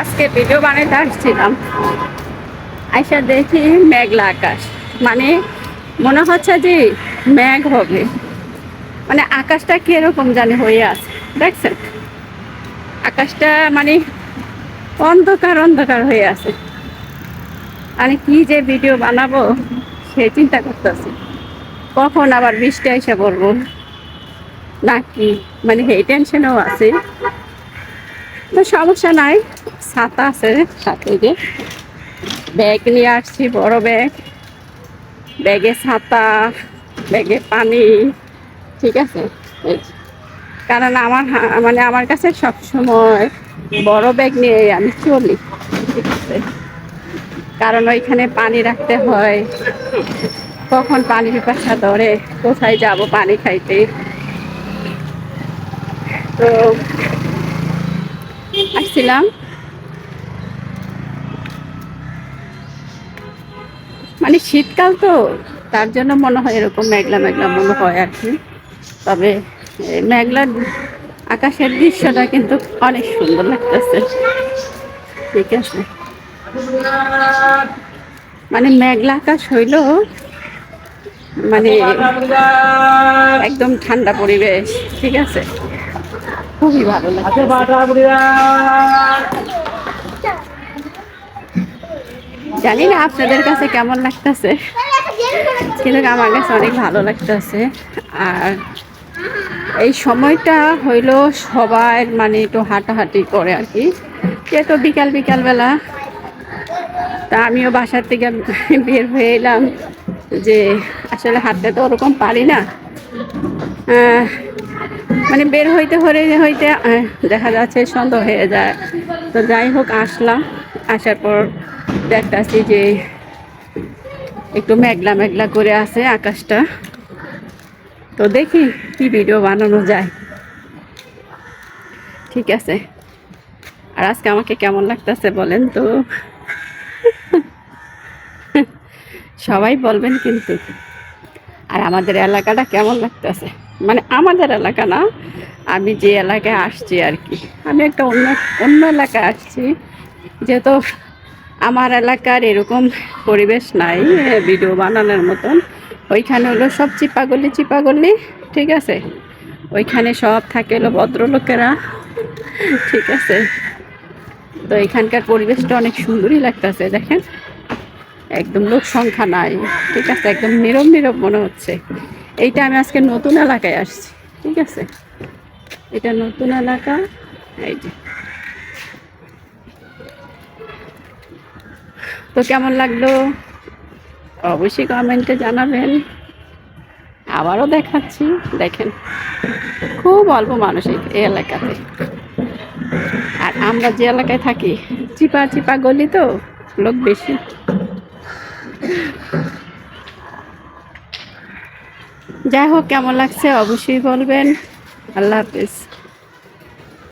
আজকে ভিডিও বানাইতে আসছিলাম। আইসা দেখি মেঘলা আকাশ। মানে মনে হচ্ছে যে মেঘ হবে। মানে আকাশটা কীরকম জানি হয়ে আছে। দেখছেন? আকাশটা মানে অন্ধকার অন্ধকার হয়ে আছে। আমি কি যে ভিডিও বানাবো সে চিন্তা করতেছি। কখন আবার বৃষ্টি এসে পড়ব? নাকি? মানে এই টেনশনও আছে। তো সমস্যা নাই। ছাতা আছে সাথে যে। ব্যাগ নিয়ে আসছি, বড় ব্যাগ। ব্যাগে ছাতা, ব্যাগে পানি, ঠিক আছে? কারণ আমার হা- মানে আমার কাছে সব সময় বড় ব্যাগ নিয়ে আমি চলি, ঠিক আছে? কারণ ওইখানে পানি রাখতে হয়। কখন পানি পিপাসা ধরে, কোথায় যাব পানি খাইতে? তো আসছিলাম। মানে শীতকাল তো, তার জন্য মনে হয় এরকম মেঘলা মেঘলা মনে হয় আর কি। তবে মেঘলা আকাশের দৃশ্যটা কিন্তু অনেক সুন্দর লাগতেছে। ঠিক আছে। মানে মেঘলা আকাশ হইল মানে একদম ঠান্ডা পরিবেশ, ঠিক আছে। খুবই ভালো লাগে। জানি না আপনাদের কাছে কেমন লাগতেছে। কিন্তু আমার কাছে অনেক ভালো লাগতেছে। আর এই সময়টা হইল সবাই মানে একটু হাঁটাহাঁটি করে আর কি। যেহেতু বিকাল বিকাল বেলা তা আমিও বাসার থেকে বের হয়ে এলাম যে আসলে হাঁটতে তো ওরকম পারি না। মানে বের হইতে হরে হইতে দেখা যাচ্ছে সন্দেহ হয়ে যায়। তো যাই হোক, আসলাম। আসার পর দেখতেছি যে একটু মেঘলা মেঘলা করে আছে আকাশটা। তো দেখি কি ভিডিও বানানো যায়। ঠিক আছে। আর আজকে আমাকে কেমন লাগতেছে বলেন তো? সবাই বলবেন কিন্তু। আর আমাদের এলাকাটা কেমন লাগতেছে? মানে আমাদের এলাকা না, আমি যে এলাকায় আসছি আর কি। আমি একটা অন্য অন্য এলাকায় আসছি, যেহেতু আমার এলাকার এরকম পরিবেশ নাই ভিডিও বানানোর মতন। ওইখানে হলো সব চিপাগলি চিপাগলি, ঠিক আছে? ওইখানে সব থাকে হলো ভদ্রলোকেরা, ঠিক আছে? তো এখানকার পরিবেশটা অনেক সুন্দরই লাগতেছে, দেখেন? একদম লোক সংখ্যা নাই, ঠিক আছে? একদম নীরব নীরব মনে হচ্ছে। এইটা আমি আজকে নতুন এলাকায় আসছি, ঠিক আছে? এটা নতুন এলাকা, এই যে। তো কেমন লাগল? অবশ্যই কমেন্টে জানাবেন। আবারও দেখাচ্ছি, দেখেন, খুব অল্প মানুষ এই এলাকাতে। আর আমরা যে এলাকায় থাকি চিপা চিপা গলি তো, লোক বেশি। যাই হোক কেমন লাগছে অবশ্যই বলবেন। আল্লাহ হাফিজ।